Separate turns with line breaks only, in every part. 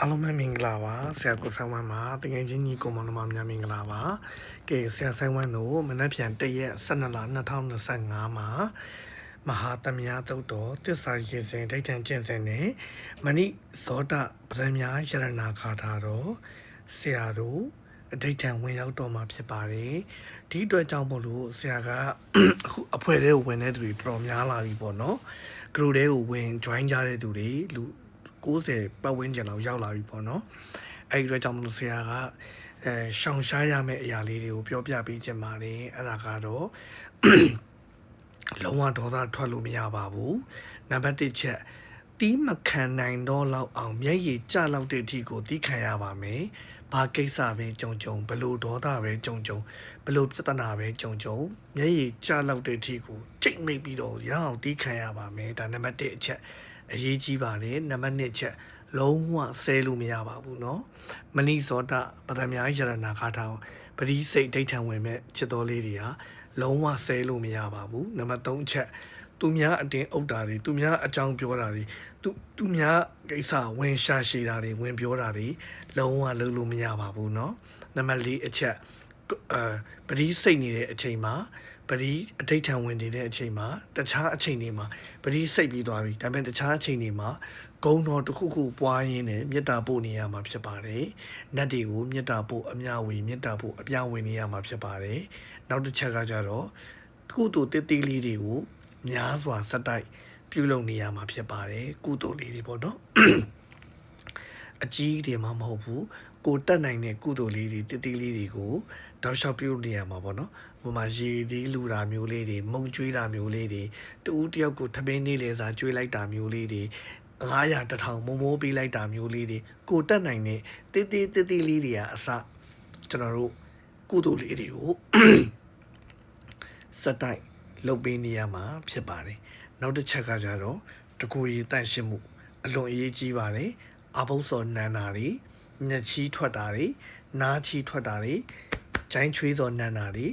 အားလုံးပဲမင်္ဂလာပါဆရာကိုဆိုင်ဝမ်ပါတကယ်ချင်းညီကိုမောင်နှမများမင်္ဂလာပါကဲဆရာဆိုင်ဝမ်တို့မနက်ဖြန်တရက်12လ2025မှာမဟာသမယသုတ်တော်တစ္ဆာရေစဉ်ဒိဋ္ဌံကျင့်စဉ်နဲ့မဏိဇောတပရမညာယရဏခါထာတော်ဆရာတို့အဋိဋ္ဌံဝင်ရောက်တော်မှာဖြစ်ပါတယ်ဒီအတွက်ကြောင့်မို့လို့ဆရာကအခုအဖွဲတဲ့ဝင်တဲ့သူတွေတော်များလာပြီပေါ့နော်ဂရုတဲ့ကိုဝင် join ကြတဲ့သူတွေလူ 90ပတ်ဝန်းကျင်လောက်ရောက်လာပြီပေါ့နော်အဲ့ဒီအတွက်ကြောင့်မလို့ဆရာကအဲရှောင်ရှားရမယ့်အရာလေးတွေကိုပြောပြပေးခြင်းပါတယ်အဲ့ဒါကတော့လုံးဝဒေါသထွက်လို့မရပါဘူးနံပါတ်1ချက်တီးမခံနိုင်တော့လောက်အောင်မျက်ရည်ကျလောက်တဲ့အထိကိုတီးခံရပါမယ်ဘာကိစ္စပဲကြုံကြုံဘလို့ဒေါသပဲကြုံကြုံဘလို့ပြဿနာပဲကြုံကြုံမျက်ရည်ကျလောက်တဲ့အထိကိုကြိတ်မိတ်ပြီးတော့ရအောင်တီးခံရပါမယ်ဒါနံပါတ်1အချက် အရေးကြီးပါတယ်နံပါတ်2ချက်လုံးဝဆဲလို့မရပါဘူးเนาะမဏိဇောတပရမညာယရဏခါထောင်ပရိစိတ်ဒိဋ္ဌံဝင်မဲ့ချစ်တော်လေးတွေဟာလုံးဝဆဲလို့မရပါဘူးနံပါတ်3အချက်သူများအတင်းအုပ်တာတွေသူများအကြောင်းပြောတာတွေသူသူများကိစ္စဝင်ရှာရှည်တာတွေဝင်ပြောတာတွေလုံးဝလုပ်လို့မရပါဘူးเนาะနံပါတ်4အချက်အဲပရိစိတ်နေတဲ့အချိန်မှာ ပရိအဋိဌံဝင်နေတဲ့အချိန်မှာတခြားအချိန်တွေမှာပရိစိတ်ပြီးသွားပြီဒါပေမဲ့တခြားအချိန်တွေမှာဂုံတော်တစ်ခုခုပွားရင်းနဲ့မေတ္တာပို့နေရမှာဖြစ်ပါတယ်။နတ်တွေကိုမေတ္တာပို့အမြဝေမေတ္တာပို့အပြဝေနေရမှာဖြစ်ပါတယ်။နောက်တစ်ချက်ကကြတော့ကုသိုလ်တည်တည်လေးတွေကိုများစွာစက်တိုက်ပြုလုပ်နေရမှာဖြစ်ပါတယ်။ကုသိုလ်လေးတွေပေါ့နော်။အကြီးတွေမှမဟုတ်ဘူးကိုတက်နိုင်တဲ့ကုသိုလ်လေးတွေတည်တည်လေးတွေကိုတောက်လျှောက်ပြုနေရမှာပေါ့နော်။ ဟိုမှာရေသေးလူတာမျိုးလေးတွေမုံကျွေးတာမျိုးလေးတွေတူဦးတယောက်ကိုထမင်းနေလေစာကျွေးလိုက်တာမျိုးလေးတွေ900တထောင်မုံမိုးပေးလိုက်တာမျိုးလေးတွေကိုတက်နိုင်တဲ့တေးသေးတေးသေးလေးတွေကအစကျွန်တော်တို့ကုသိုလ်လေးတွေကိုစက်တိုက်လုပ်ပေးနေရမှာဖြစ်ပါတယ်နောက်တစ်ချက်ကကြတော့တကူရီတန့်ရှင်းမှုအလွန်အရေးကြီးပါတယ်အဘုံစော်နန်းတာတွေညက်ချီးထွက်တာတွေနားချီးထွက်တာတွေဂျိုင်းချွေးစော်နန်းတာတွေ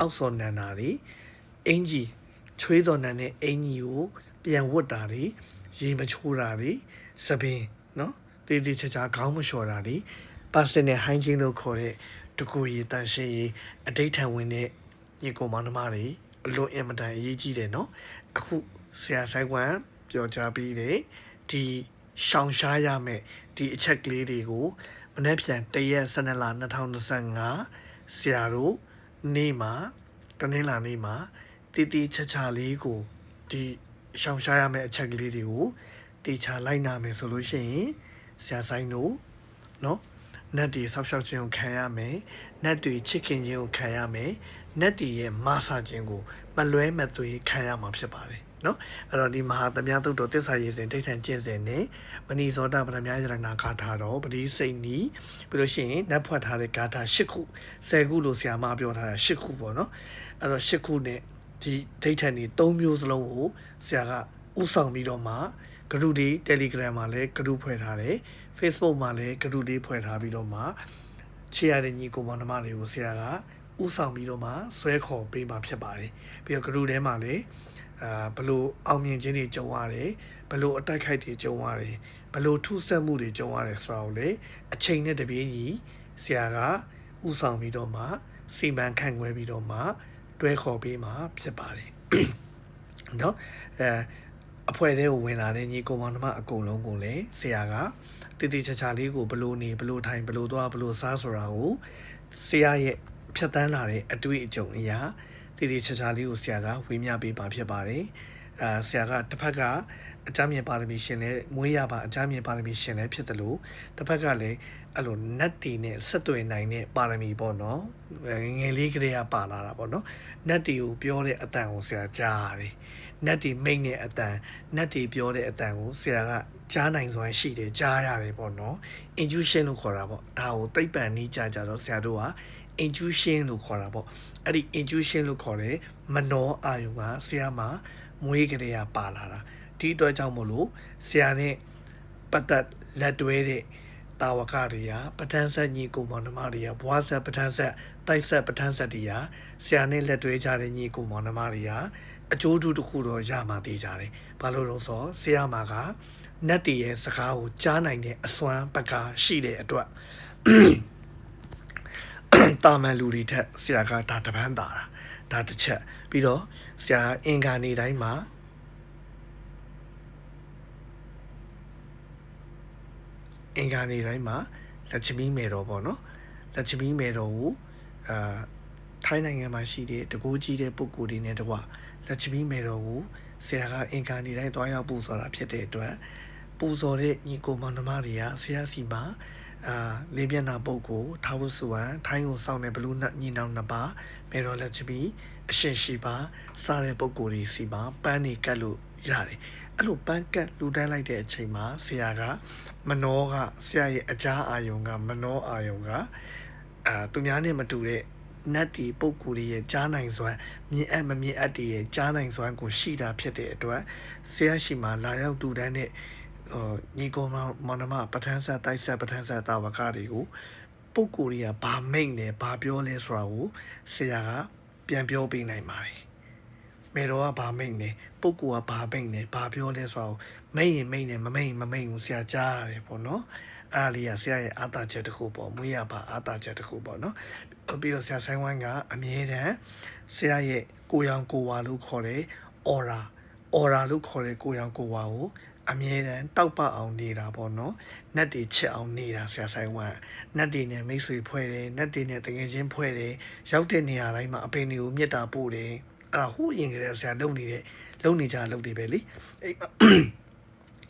အောက်စော်နန်တာတွေအင်ကြီးချွေးစော်နန်တဲ့အင်ကြီးကိုပြန်ဝတ်တာတွေရေမချိုးတာတွေစပင်းနော်တေးသေးချာချာခေါင်းမလျှော်တာတွေ personal hygiene လို့ခေါ်တဲ့တကူရည်တန်ရှင်းရည်အတိတ်ထံဝင်တဲ့ညီကောင်မောင်နှမတွေအလွန်အင်မတန်အရေးကြီးတယ်နော်အခုဆရာဆိုင်ကွမ်ပြောကြားပြီးတယ်ဒီရှောင်ရှားရမယ်ဒီအချက်ကလေးတွေကိုမနေ့ပြန်တရက်12လ2025ဆရာတို့ နေ့မှာတနင်္လာနေ့မှာတီတီချာချာလေးကိုဒီရှောင်ရှားရမယ့်အချက်ကလေးတွေကိုတေချာလိုက်နာမယ်ဆိုလို့ရှိရင်ဆရာဆိုင်တို့เนาะနတ်တွေဆောက်ရှောက်ခြင်းကိုခံရမယ်နတ်တွေချစ်ခင်ခြင်းကိုခံရမယ်နတ်တွေရဲ့မဆာခြင်းကိုမလွဲမသွေခံရမှာဖြစ်ပါတယ် နော်အဲ့တော့ဒီမဟာသမယသုတ်တော်တစ္ဆာရေစဉ်ဒိဋ္ဌံကျင့်စဉ်နဲ့မဏိဇောတပရမယရဏဂါထာတော်ပတိစိတ်နီးပြီးလို့ရှိရင်ဓာတ်ဖွက်ထားတဲ့ဂါထာ၈ခု၁၀ခုလို့ဆရာမပြောထားတာ၈ခုပေါ့နော်အဲ့တော့၈ခုနဲ့ဒီဒိဋ္ဌံတွေ၃မျိုးစလုံးကိုဆရာကဥဆောင်ပြီးတော့မှဂရုတွေ Telegram မှာလည်းဂရုဖွဲ့ထားတယ် Facebook မှာလည်းဂရုတွေဖွဲ့ထားပြီးတော့မှချေရတဲ့ညီကိုမောင်နှမတွေကိုဆရာကဥဆောင်ပြီးတော့မှဆွဲခေါ်ပေးမှာဖြစ်ပါတယ်ပြီးတော့ဂရုထဲမှာလည်း အာဘလို့အောင်မြင်ခြင်းတွေကြုံရတယ်ဘလို့အတိုက်ခိုက်တွေကြုံရတယ်ဘလို့ထုဆက်မှုတွေကြုံရတယ်ဆိုတော့လေအချိန်နဲ့တပြေးညီဆရာကဥဆောင်ပြီးတော့မှစီမံခန့်ခွဲပြီးတော့မှတွဲခေါ်ပေးมาဖြစ်ပါတယ်เนาะအဲအဖွဲ့ထဲကိုဝင်လာတဲ့ညီကောင်မောင်နှမအကုန်လုံးကိုလည်းဆရာကတည်တည်ချာချာလေးကိုဘလို့နေဘလို့ထိုင်ဘလို့သွားဘလို့စားဆိုတာကိုဆရာရဲ့ဖြတ်တန်းလာတဲ့အတွေ့အကြုံအရာ တည်တည်ချာချာလေးကိုဆရာကဝေမျှပေးပါဖြစ်ပါတယ်အာဆရာကတစ်ဖက်ကအကြမ်းမြင်ပါရမီရှင်လဲမွေးရပါအကြမ်းမြင်ပါရမီရှင်လဲဖြစ်တယ်လို့တစ်ဖက်ကလည်းအဲ့လိုနတ်တီနဲ့ဆက်သွယ်နိုင်တဲ့ပါရမီပေါ့နော်ငယ်လေးကလေးကပါလာတာပေါ့နော်နတ်တီကိုပြောတဲ့အတန်ကိုဆရာကြားရတယ်နတ်တီမိတ်နဲ့အတန်နတ်တီပြောတဲ့အတန်ကိုဆရာကကြားနိုင်စွမ်းရှိတယ်ကြားရတယ်ပေါ့နော် intuition လို့ခေါ်တာပေါ့ဒါကိုသိပ္ပံနည်းကြကြတော့ဆရာတို့က intuition လို့ခေါ်တာပေါ့အဲ့ဒီ intuition လို့ခေါ်တဲ့မနောအာယုကဆရာမှာမွေးကလေးကပါလာတာဒီအတွက်ကြောင့်မို့လို့ဆရာနဲ့ပတ်သက်လက်တွဲတဲ့တာဝကတွေကပဋ္ဌာန်းဆက်ညီကိုမောင်နှမတွေကဘွားဆက်ပဋ္ဌာန်းဆက်တိုက်ဆက်ပဋ္ဌာန်းဆက်တွေကဆရာနဲ့လက်တွဲကြတဲ့ညီကိုမောင်နှမတွေကအကျိုးတူတစ်ခုတော့ရမှာသေးကြတယ်ဘာလို့လဲဆိုတော့ဆရာမကနတ်တည်ရဲ့စကားကိုကြားနိုင်တဲ့အစွမ်းပကားရှိတဲ့အတွက် တာမန်လူတွေထက်ဆရာကဒါတပန်းတာတာဒါတစ်ချက်ပြီးတော့ဆရာအင်္ဂါနေတိုင်းမှာအင်္ဂါနေတိုင်းမှာလက်ချမီးမယ်တော်ပေါ့နော်လက်ချမီးမယ်တော်ကိုအာထိုင်းနိုင်ငံမှာရှိတဲ့တကူကြီးတဲ့ပုဂ္ဂိုလ်တွေနဲ့တကွလက်ချမီးမယ်တော်ကိုဆရာကအင်္ဂါနေတိုင်းတွားရောက်ပူဇော်တာဖြစ်တဲ့အတွက်ပူဇော်တဲ့ညီကိုမောင်နှမတွေကဆရာစီမှာ အာလေးမျက်နှာပုတ်ကိုထာဝစုဝံထိုင်းကိုစောင့်တဲ့ဘလူးနှညီနောင်နှစ်ပါးမေတော်လက်ချမီအရှင်ရှိပါစားတဲ့ပုဂ္ဂိုလ်တွေစီမှာပန်းနေကတ်လို့ရတယ်အဲ့လိုပန်းကတ်လူတန်းလိုက်တဲ့အချိန်မှာဆရာကမနောကဆရာရဲ့အကြားအာယုံကမနောအာယုံကအာသူများနဲ့မတူတဲ့နတ်တီပုဂ္ဂိုလ်တွေရဲ့ကြားနိုင်စွမ်းမြင်အပ်မမြင်အပ်တွေရဲ့ကြားနိုင်စွမ်းကိုရှိတာဖြစ်တဲ့အတွက်ဆရာရှိမှလာရောက်တူတန်းတဲ့ ဟိုညီကောမောင်မောင်နှမပဋ္ဌာန်းဆက်တိုက်ဆက်ပဋ္ဌာန်းဆက်တာဝကတွေကိုပုဂ္ဂိုလ်တွေကဘာမိတ်လဲဘာပြောလဲဆိုတာကိုဆရာကပြန်ပြောပေးနိုင်ပါတယ်မေတော်ကဘာမိတ်လဲပုဂ္ဂိုလ်ကဘာမိတ်လဲဘာပြောလဲဆိုတာကိုမိတ်ရင်မိတ်နဲ့မမိတ်မမိတ်ဘူးဆရာကြားရတယ်ပေါ့နော်အားလေးကဆရာရဲ့အာသာချက်တစ်ခုပေါ့မွေးရပါအာသာချက်တစ်ခုပေါ့နော်ပြီးတော့ဆရာဆိုင်ဝိုင်းကအမြဲတမ်းဆရာရဲ့ကိုရောင်ကိုဝါလို့ခေါ်တဲ့ aura aura လို့ခေါ်တဲ့ကိုရောင်ကိုဝါကို အမြဲတမ်းတောက်ပအောင်နေတာပေါ့နော်နတ်တွေချစ်အောင်နေတာဆရာဆိုင်ဝမ်နတ်တွေနဲ့မိတ်ဆွေဖွဲ့တယ်နတ်တွေနဲ့တကယ်ချင်းဖွဲ့တယ်ရောက်တဲ့နေရာတိုင်းမှာအပင်တွေကိုမြစ်တာပို့တယ်အဲ့ဒါဟိုးရင်ကလေးဆရာလုပ်နေတဲ့လုပ်နေကြလုပ်တွေပဲလေအဲ့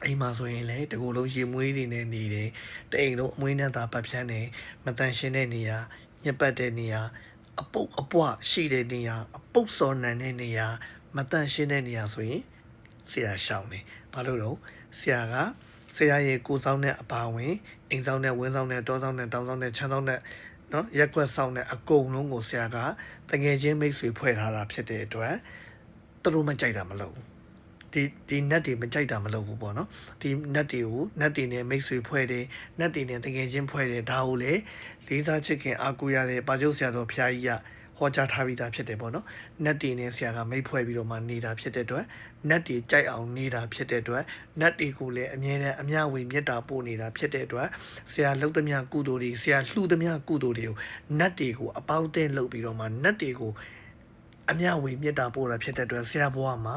အိမ်မှာဆိုရင်လည်းတကူလုံးရေမွေးတွေနဲ့နေတယ်တအိမ်လုံးအမွေးနဲ့သာပတ်ဖြန်းတယ်မတန်ရှင်းတဲ့နေရာညက်ပတ်တဲ့နေရာအပုတ်အပွားရှိတဲ့နေရာအပုတ်စော်နံတဲ့နေရာမတန်ရှင်းတဲ့နေရာဆိုရင် ဆရာရှောင်းတယ်ဘာလို့တော့ဆရာကဆရာရဲ့ကိုဆောင်တဲ့အပါဝင်အိမ်ဆောင်တဲ့ဝင်းဆောင်တဲ့တောဆောင်တဲ့တောင်ဆောင်တဲ့ချမ်းဆောင်တဲ့နော်ရက်ွက်ဆောင်တဲ့အကုန်လုံးကိုဆရာကတငယ်ချင်းမိတ်ဆွေဖွဲ့ထားတာဖြစ်တဲ့အတွက်သူတို့မကြိုက်တာမလုပ်ဘူးဒီဒီနက်တွေမကြိုက်တာမလုပ်ဘူးပေါ့နော်ဒီနက်တွေကိုနက်တွေနဲ့မိတ်ဆွေဖွဲ့တယ်နက်တွေနဲ့တကယ်ချင်းဖွဲ့တယ်ဒါကိုလေလေးစားချစ်ခင်အားကိုးရတဲ့ပါကျုပ်ဆရာတော်ဖျားကြီးက ဟောကြားထားပြီးသားဖြစ်တယ်ပေါ့နော်နက်တီနဲ့ဆရာကမိတ်ဖွဲ့ပြီးတော့မှနေတာဖြစ်တဲ့အတွက်နက်တီကြိုက်အောင်နေတာဖြစ်တဲ့အတွက်နက်တီကိုလည်းအမြဲတမ်းအမျှဝေမြတ်တာပို့နေတာဖြစ်တဲ့အတွက်ဆရာလှုပ်သမျှကုသိုလ်တွေဆရာလှူသမျှကုသိုလ်တွေကိုနက်တီကိုအပေါင်းအသင်းလုပ်ပြီးတော့မှနက်တီကိုအမျှဝေမြတ်တာပို့တာဖြစ်တဲ့အတွက်ဆရာဘွားမှာ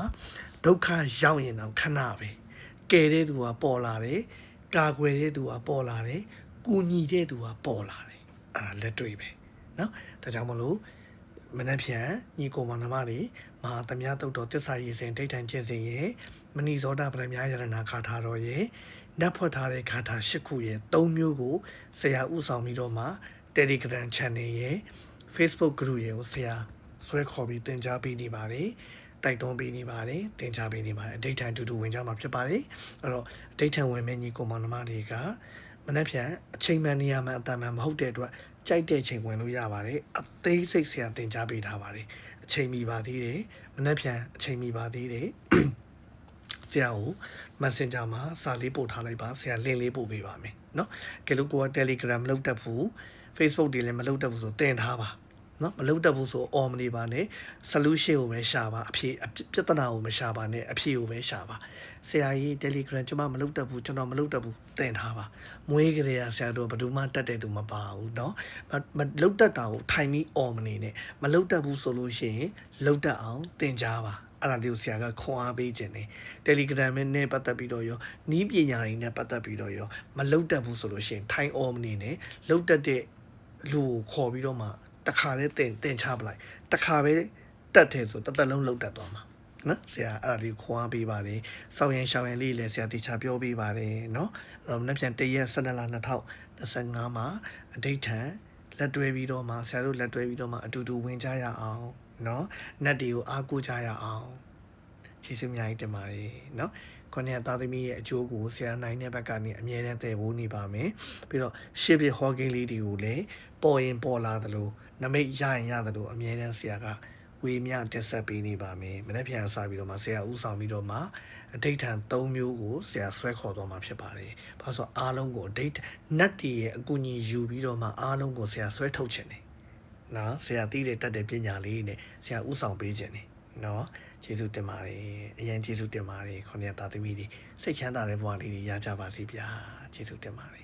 ဒုက္ခရောက်ရင်တော့ခဏပဲကယ်တဲ့သူကပေါ်လာတယ်ကာကွယ်တဲ့သူကပေါ်လာတယ်ကူညီတဲ့သူကပေါ်လာတယ်အဲ့ဒါလက်တွေ့ပဲเนาะဒါကြောင့်မလို့ မနှက်ဖြန်ညီကိုမောင်နှမတွေမဟာသမ ्या တုတ်တော်တစ္ဆာရည်စင်ဒိဋ္ဌံကျင့်စဉ်ရဲ့မဏိဇောတာပရမ ्या ယရဏခါထာတော်ရဲ့နတ်ဖွက်ထားတဲ့ခါထာ၈ခုရဲ့၃မျိုးကိုဆရာဥဆောင်ပြီးတော့မှ Telegram Channel ရဲ့ Facebook Group ရဲ့ကိုဆရာဆွဲခေါ်ပြီးသင်ကြားပေးနေပါတယ်တိုက်တွန်းပေးနေပါတယ်သင်ကြားပေးနေပါတယ်အဋိဋ္ဌံအတူတူဝင်ကြမှာဖြစ်ပါတယ်အဲ့တော့အဋိဋ္ဌံဝင်မဲ့ညီကိုမောင်နှမတွေက မနှက်ဖြန်အချိန်မှန်နေရာမှန်အတန်မှန်မဟုတ်တဲ့အတွက်ကြိုက်တဲ့ချိန်ဝင်လို့ရပါတယ်အသေးစိတ်ဆရာသင်ကြားပေးထားပါတယ်အချိန်မီပါသေးတယ်မနှက်ဖြန်အချိန်မီပါသေးတယ်ဆရာကို Messenger မှာစာလေးပို့ထားလိုက်ပါဆရာ link လေးပို့ပေးပါမယ်เนาะကဲလို့ကိုက Telegram မလုပ်တတ်ဘူး Facebook တွေလည်းမလုပ်တတ်ဘူးဆိုတင်ထားပါ နော်မလုပ်တတ်ဘူးဆိုအော်မနေပါနဲ့ solution ကိုပဲရှာပါအဖြေပြဿနာကိုမရှာပါနဲ့အဖြေကိုပဲရှာပါဆရာကြီး Telegram ကျွန်မမလုပ်တတ်ဘူးကျွန်တော်မလုပ်တတ်ဘူးတင်ထားပါမွေးကြရဆရာတို့ဘယ်သူမှတတ်တဲ့သူမပါဘူးเนาะမလုပ်တတ်တာကိုထိုင်ပြီးအော်မနေနဲ့မလုပ်တတ်ဘူးဆိုလို့ရှိရင်လုပ်တတ်အောင်တင်ကြပါအဲ့ဒါလေးကိုဆရာကခွန်အားပေးခြင်းနေ Telegram နဲ့ပတ်သက်ပြီးတော့ရောနီးပညာတွေနဲ့ပတ်သက်ပြီးတော့ရောမလုတ်တက်ဘူးဆိုလို့ရှိရင်ထိုင်အော်မနေနဲ့လုတ်တက်တဲ့လူကိုခေါ်ပြီးတော့မှ တခါလေးတင်တင်ချပလိုက်တခါပဲတက်တယ်ဆိုတသက်လုံးလုတ်တက်သွားမှာနော်ဆရာအဲ့ဒါလေးခွန်အားပေးပါတယ်စောင်းရင်ရှောင်းရင်လေးလည်းဆရာတေချာပြောပေးပါတယ်နော်အဲ့တော့နှစ်ပြန်တရက်12လ2025မှာအဋိဋ္ဌံလက်တွဲပြီးတော့မှဆရာတို့လက်တွဲပြီးတော့မှအတူတူဝင်ကြရအောင်နော်နတ်တွေကိုအားကိုးကြရအောင် ကျေးဇူးအများကြီးတင်ပါတယ်နော်ခုနှစ်သားသမီးရဲ့အကျိုးကိုဆရာနိုင်တဲ့ဘက်ကနေအမြဲတမ်းတည်ဖို့နေပါမယ်ပြီးတော့ရှေ့ပြဟောကိန်းလေးတွေကိုလည်းပေါ်ရင်ပေါ်လာသလိုနမိတ်ရရင်ရသလိုအမြဲတမ်းဆရာကဝေမျှတက်ဆက်ပေးနေပါမယ်မနေ့ပြန်စားပြီးတော့မှဆရာဥဆောင်ပြီးတော့မှအဋိဋ္ဌံ၃မျိုးကိုဆရာဆွဲခေါ်သွားမှာဖြစ်ပါတယ်။ဘာလို့ဆိုအားလုံးကိုအဋိဋ္ဌနတ်တီရဲ့အကူအညီယူပြီးတော့မှအားလုံးကိုဆရာဆွဲထုတ်ခြင်းတယ်။နော်ဆရာသိတဲ့တတ်တဲ့ပညာလေးနဲ့ဆရာဥဆောင်ပေးခြင်းတယ် နော်ကျေးဇူးတင်ပါတယ်အရင်ကျေးဇူးတင်ပါတယ်ခေါင်းရသားသမီးတွေစိတ်ချမ်းသာတဲ့ဘဝလေးတွေရကြပါစေဗျာကျေးဇူးတင်ပါတယ်